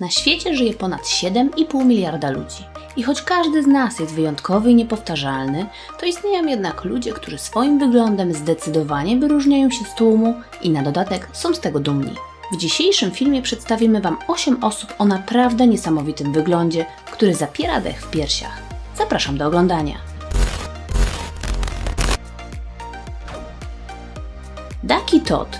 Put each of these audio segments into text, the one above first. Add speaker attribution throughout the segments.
Speaker 1: Na świecie żyje ponad 7,5 miliarda ludzi. I choć każdy z nas jest wyjątkowy i niepowtarzalny, to istnieją jednak ludzie, którzy swoim wyglądem zdecydowanie wyróżniają się z tłumu i na dodatek są z tego dumni. W dzisiejszym filmie przedstawimy Wam 8 osób o naprawdę niesamowitym wyglądzie, który zapiera dech w piersiach. Zapraszam do oglądania. Ducky Todd.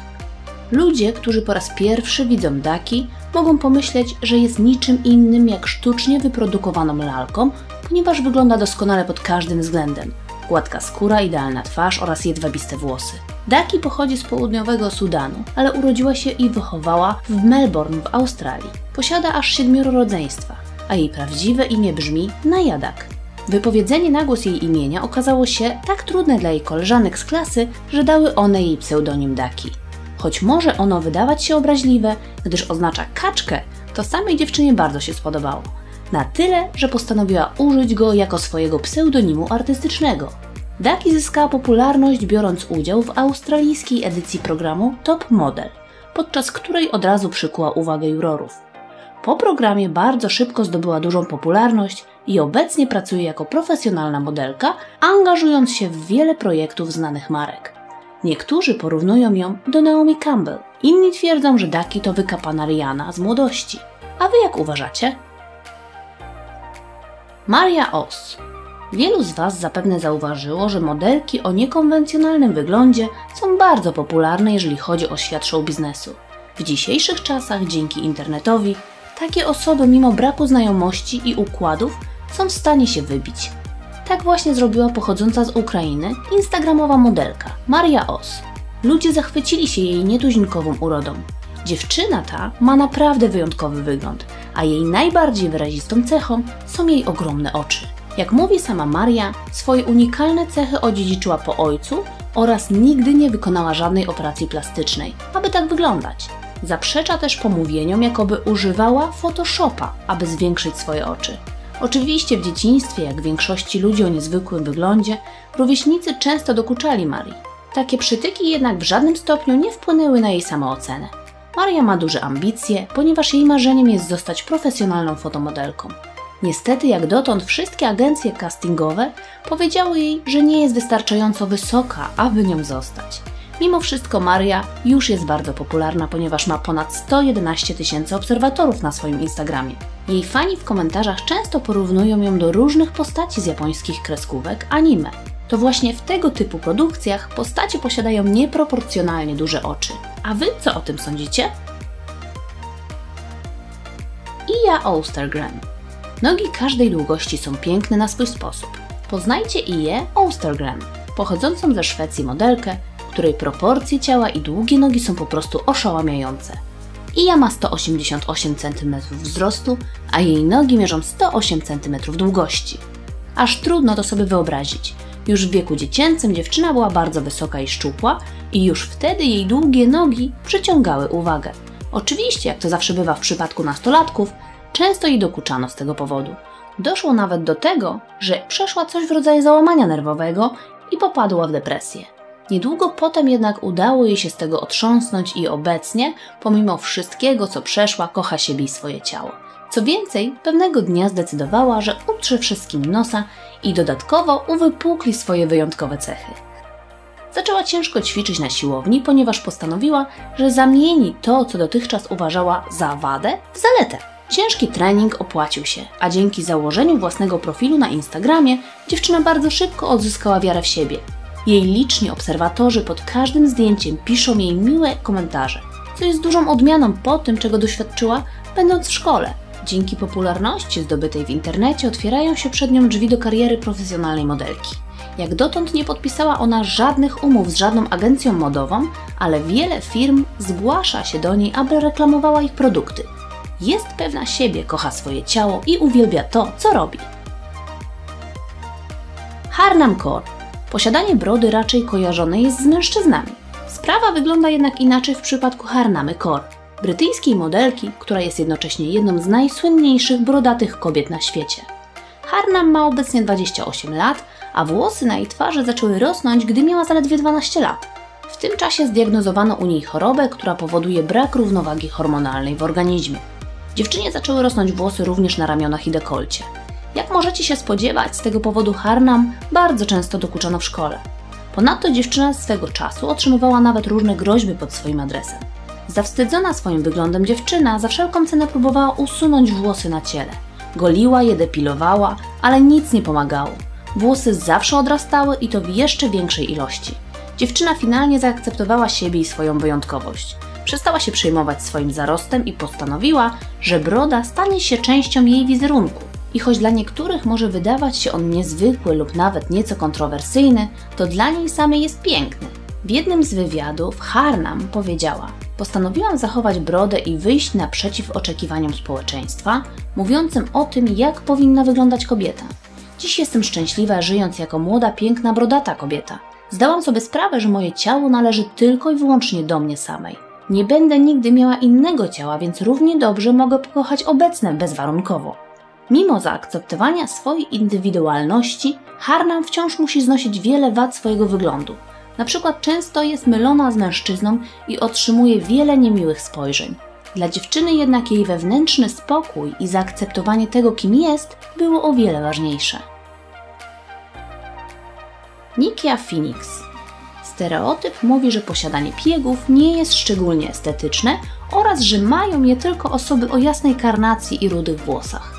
Speaker 1: Ludzie, którzy po raz pierwszy widzą Ducky, mogą pomyśleć, że jest niczym innym jak sztucznie wyprodukowaną lalką, ponieważ wygląda doskonale pod każdym względem. Gładka skóra, idealna twarz oraz jedwabiste włosy. Daki pochodzi z południowego Sudanu, ale urodziła się i wychowała w Melbourne w Australii. Posiada aż siedmioro rodzeństwa, a jej prawdziwe imię brzmi Najadak. Wypowiedzenie na głos jej imienia okazało się tak trudne dla jej koleżanek z klasy, że dały one jej pseudonim Daki. Choć może ono wydawać się obraźliwe, gdyż oznacza kaczkę, to samej dziewczynie bardzo się spodobało. Na tyle, że postanowiła użyć go jako swojego pseudonimu artystycznego. Daki zyskała popularność biorąc udział w australijskiej edycji programu Top Model, podczas której od razu przykuła uwagę jurorów. Po programie bardzo szybko zdobyła dużą popularność i obecnie pracuje jako profesjonalna modelka, angażując się w wiele projektów znanych marek. Niektórzy porównują ją do Naomi Campbell, inni twierdzą, że Daki to wykapana Rihanna z młodości. A wy jak uważacie? Maria Oss. Wielu z Was zapewne zauważyło, że modelki o niekonwencjonalnym wyglądzie są bardzo popularne, jeżeli chodzi o świat show biznesu. W dzisiejszych czasach, dzięki internetowi, takie osoby, mimo braku znajomości i układów, są w stanie się wybić. Tak właśnie zrobiła pochodząca z Ukrainy instagramowa modelka Maria Os. Ludzie zachwycili się jej nietuzinkową urodą. Dziewczyna ta ma naprawdę wyjątkowy wygląd, a jej najbardziej wyrazistą cechą są jej ogromne oczy. Jak mówi sama Maria, swoje unikalne cechy odziedziczyła po ojcu oraz nigdy nie wykonała żadnej operacji plastycznej, aby tak wyglądać. Zaprzecza też pomówieniom, jakoby używała Photoshopa, aby zwiększyć swoje oczy. Oczywiście w dzieciństwie, jak większości ludzi o niezwykłym wyglądzie, rówieśnicy często dokuczali Marii. Takie przytyki jednak w żadnym stopniu nie wpłynęły na jej samoocenę. Maria ma duże ambicje, ponieważ jej marzeniem jest zostać profesjonalną fotomodelką. Niestety, jak dotąd, wszystkie agencje castingowe powiedziały jej, że nie jest wystarczająco wysoka, aby nią zostać. Mimo wszystko Maria już jest bardzo popularna, ponieważ ma ponad 111 tysięcy obserwatorów na swoim Instagramie. Jej fani w komentarzach często porównują ją do różnych postaci z japońskich kreskówek anime. To właśnie w tego typu produkcjach postacie posiadają nieproporcjonalnie duże oczy. A wy co o tym sądzicie? Ija Ostergren. Nogi każdej długości są piękne na swój sposób. Poznajcie Iję Ostergren, pochodzącą ze Szwecji modelkę, której proporcje ciała i długie nogi są po prostu oszałamiające. Ija ma 188 cm wzrostu, a jej nogi mierzą 108 cm długości. Aż trudno to sobie wyobrazić. Już w wieku dziecięcym dziewczyna była bardzo wysoka i szczupła i już wtedy jej długie nogi przyciągały uwagę. Oczywiście, jak to zawsze bywa w przypadku nastolatków, często jej dokuczano z tego powodu. Doszło nawet do tego, że przeszła coś w rodzaju załamania nerwowego i popadła w depresję. Niedługo potem jednak udało jej się z tego otrząsnąć i obecnie, pomimo wszystkiego, co przeszła, kocha siebie i swoje ciało. Co więcej, pewnego dnia zdecydowała, że utrze wszystkim nosa i dodatkowo uwypukli swoje wyjątkowe cechy. Zaczęła ciężko ćwiczyć na siłowni, ponieważ postanowiła, że zamieni to, co dotychczas uważała za wadę, w zaletę. Ciężki trening opłacił się, a dzięki założeniu własnego profilu na Instagramie dziewczyna bardzo szybko odzyskała wiarę w siebie jej liczni obserwatorzy pod każdym zdjęciem piszą jej miłe komentarze, co jest dużą odmianą po tym, czego doświadczyła, będąc w szkole. Dzięki popularności zdobytej w internecie otwierają się przed nią drzwi do kariery profesjonalnej modelki. Jak dotąd nie podpisała ona żadnych umów z żadną agencją modową, ale wiele firm zgłasza się do niej, aby reklamowała ich produkty. Jest pewna siebie, kocha swoje ciało i uwielbia to, co robi. Harnam Kaur Posiadanie brody raczej kojarzone jest z mężczyznami. Sprawa wygląda jednak inaczej w przypadku Harnamy Kaur, brytyjskiej modelki, która jest jednocześnie jedną z najsłynniejszych brodatych kobiet na świecie. Harnam ma obecnie 28 lat, a włosy na jej twarzy zaczęły rosnąć, gdy miała zaledwie 12 lat. W tym czasie zdiagnozowano u niej chorobę, która powoduje brak równowagi hormonalnej w organizmie. Dziewczynie zaczęły rosnąć włosy również na ramionach i dekolcie. Jak możecie się spodziewać, z tego powodu Harnam bardzo często dokuczano w szkole. Ponadto dziewczyna swego czasu otrzymywała nawet różne groźby pod swoim adresem. Zawstydzona swoim wyglądem dziewczyna za wszelką cenę próbowała usunąć włosy na ciele. Goliła je, depilowała, ale nic nie pomagało. Włosy zawsze odrastały i to w jeszcze większej ilości. Dziewczyna finalnie zaakceptowała siebie i swoją wyjątkowość. Przestała się przejmować swoim zarostem i postanowiła, że broda stanie się częścią jej wizerunku. I choć dla niektórych może wydawać się on niezwykły lub nawet nieco kontrowersyjny, to dla niej samej jest piękny. W jednym z wywiadów Harnam powiedziała: Postanowiłam zachować brodę i wyjść naprzeciw oczekiwaniom społeczeństwa, mówiącym o tym, jak powinna wyglądać kobieta. Dziś jestem szczęśliwa, żyjąc jako młoda, piękna, brodata kobieta. Zdałam sobie sprawę, że moje ciało należy tylko i wyłącznie do mnie samej. Nie będę nigdy miała innego ciała, więc równie dobrze mogę pokochać obecne bezwarunkowo. Mimo zaakceptowania swojej indywidualności, Harnam wciąż musi znosić wiele wad swojego wyglądu. Na przykład często jest mylona z mężczyzną i otrzymuje wiele niemiłych spojrzeń. Dla dziewczyny jednak jej wewnętrzny spokój i zaakceptowanie tego, kim jest, było o wiele ważniejsze. Nikia Phoenix Stereotyp mówi, że posiadanie piegów nie jest szczególnie estetyczne oraz że mają je tylko osoby o jasnej karnacji i rudych włosach.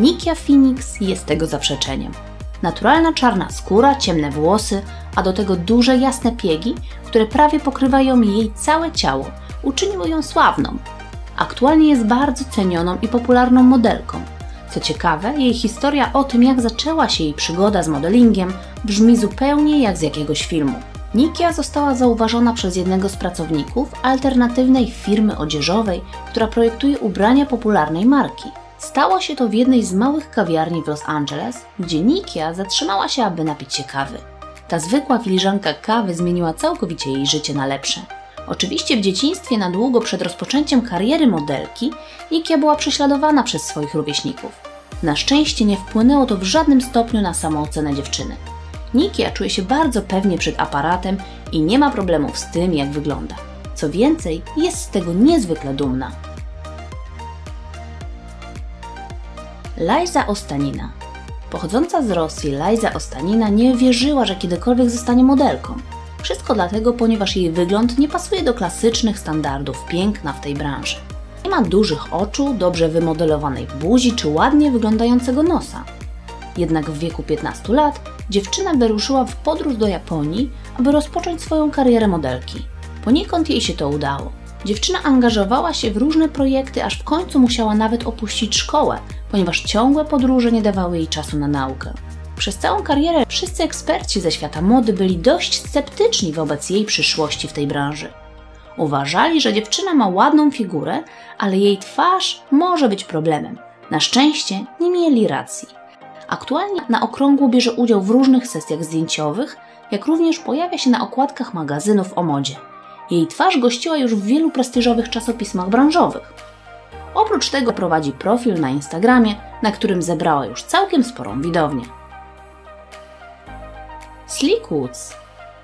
Speaker 1: Nikia Phoenix jest tego zaprzeczeniem. Naturalna czarna skóra, ciemne włosy, a do tego duże jasne piegi, które prawie pokrywają jej całe ciało, uczyniły ją sławną. Aktualnie jest bardzo cenioną i popularną modelką. Co ciekawe, jej historia o tym, jak zaczęła się jej przygoda z modelingiem, brzmi zupełnie jak z jakiegoś filmu. Nikia została zauważona przez jednego z pracowników alternatywnej firmy odzieżowej, która projektuje ubrania popularnej marki. Stało się to w jednej z małych kawiarni w Los Angeles, gdzie Nikia zatrzymała się, aby napić się kawy. Ta zwykła filiżanka kawy zmieniła całkowicie jej życie na lepsze. Oczywiście w dzieciństwie na długo przed rozpoczęciem kariery modelki Nikia była prześladowana przez swoich rówieśników. Na szczęście nie wpłynęło to w żadnym stopniu na samoocenę dziewczyny. Nikia czuje się bardzo pewnie przed aparatem i nie ma problemów z tym, jak wygląda. Co więcej, jest z tego niezwykle dumna. Lajza Ostanina Pochodząca z Rosji, Lajza Ostanina nie wierzyła, że kiedykolwiek zostanie modelką. Wszystko dlatego, ponieważ jej wygląd nie pasuje do klasycznych standardów piękna w tej branży. Nie ma dużych oczu, dobrze wymodelowanej buzi czy ładnie wyglądającego nosa. Jednak w wieku 15 lat dziewczyna wyruszyła w podróż do Japonii, aby rozpocząć swoją karierę modelki. Poniekąd jej się to udało. Dziewczyna angażowała się w różne projekty, aż w końcu musiała nawet opuścić szkołę, ponieważ ciągłe podróże nie dawały jej czasu na naukę. Przez całą karierę wszyscy eksperci ze świata mody byli dość sceptyczni wobec jej przyszłości w tej branży. Uważali, że dziewczyna ma ładną figurę, ale jej twarz może być problemem. Na szczęście nie mieli racji. Aktualnie na okrągło bierze udział w różnych sesjach zdjęciowych, jak również pojawia się na okładkach magazynów o modzie. Jej twarz gościła już w wielu prestiżowych czasopismach branżowych. Oprócz tego prowadzi profil na Instagramie, na którym zebrała już całkiem sporą widownię. Slick Woods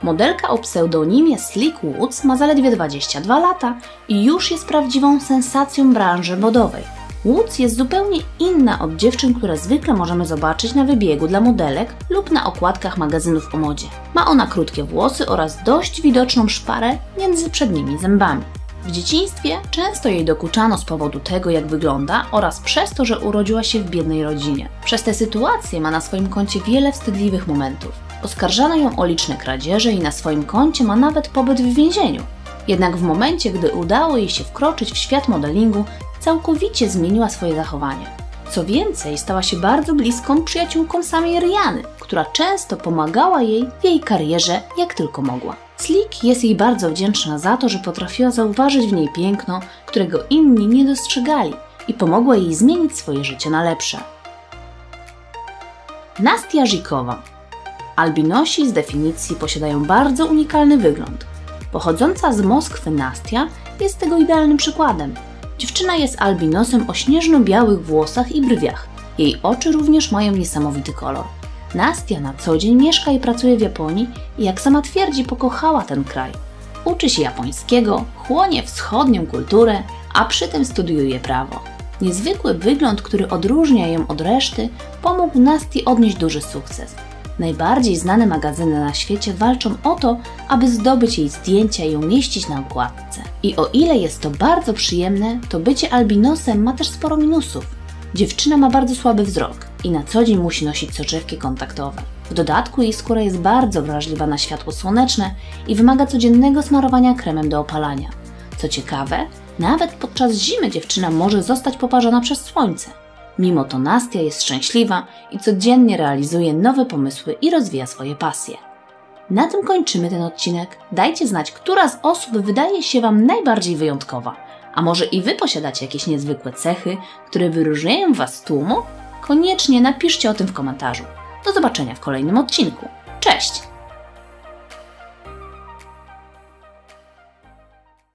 Speaker 1: Modelka o pseudonimie Slick Woods ma zaledwie 22 lata i już jest prawdziwą sensacją branży modowej. Woods jest zupełnie inna od dziewczyn, które zwykle możemy zobaczyć na wybiegu dla modelek lub na okładkach magazynów o modzie. Ma ona krótkie włosy oraz dość widoczną szparę między przednimi zębami. W dzieciństwie często jej dokuczano z powodu tego, jak wygląda oraz przez to, że urodziła się w biednej rodzinie. Przez tę sytuację ma na swoim koncie wiele wstydliwych momentów. Oskarżano ją o liczne kradzieże i na swoim koncie ma nawet pobyt w więzieniu. Jednak w momencie, gdy udało jej się wkroczyć w świat modelingu, całkowicie zmieniła swoje zachowanie. Co więcej, stała się bardzo bliską przyjaciółką samej Riany, która często pomagała jej w jej karierze jak tylko mogła. Slick jest jej bardzo wdzięczna za to, że potrafiła zauważyć w niej piękno, którego inni nie dostrzegali i pomogła jej zmienić swoje życie na lepsze. Nastia Żikowa Albinosi z definicji posiadają bardzo unikalny wygląd. Pochodząca z Moskwy Nastia jest tego idealnym przykładem. Dziewczyna jest albinosem o śnieżno-białych włosach i brwiach. Jej oczy również mają niesamowity kolor. Nastia na co dzień mieszka i pracuje w Japonii i jak sama twierdzi, pokochała ten kraj. Uczy się japońskiego, chłonie wschodnią kulturę, a przy tym studiuje prawo. Niezwykły wygląd, który odróżnia ją od reszty, pomógł Nasti odnieść duży sukces. Najbardziej znane magazyny na świecie walczą o to, aby zdobyć jej zdjęcia i umieścić na okładce. I o ile jest to bardzo przyjemne, to bycie albinosem ma też sporo minusów. Dziewczyna ma bardzo słaby wzrok i na co dzień musi nosić soczewki kontaktowe. W dodatku jej skóra jest bardzo wrażliwa na światło słoneczne i wymaga codziennego smarowania kremem do opalania. Co ciekawe, nawet podczas zimy dziewczyna może zostać poparzona przez słońce. Mimo to Nastia jest szczęśliwa i codziennie realizuje nowe pomysły i rozwija swoje pasje. Na tym kończymy ten odcinek. Dajcie znać, która z osób wydaje się Wam najbardziej wyjątkowa. A może i Wy posiadacie jakieś niezwykłe cechy, które wyróżniają Was z tłumu? Koniecznie napiszcie o tym w komentarzu. Do zobaczenia w kolejnym odcinku. Cześć!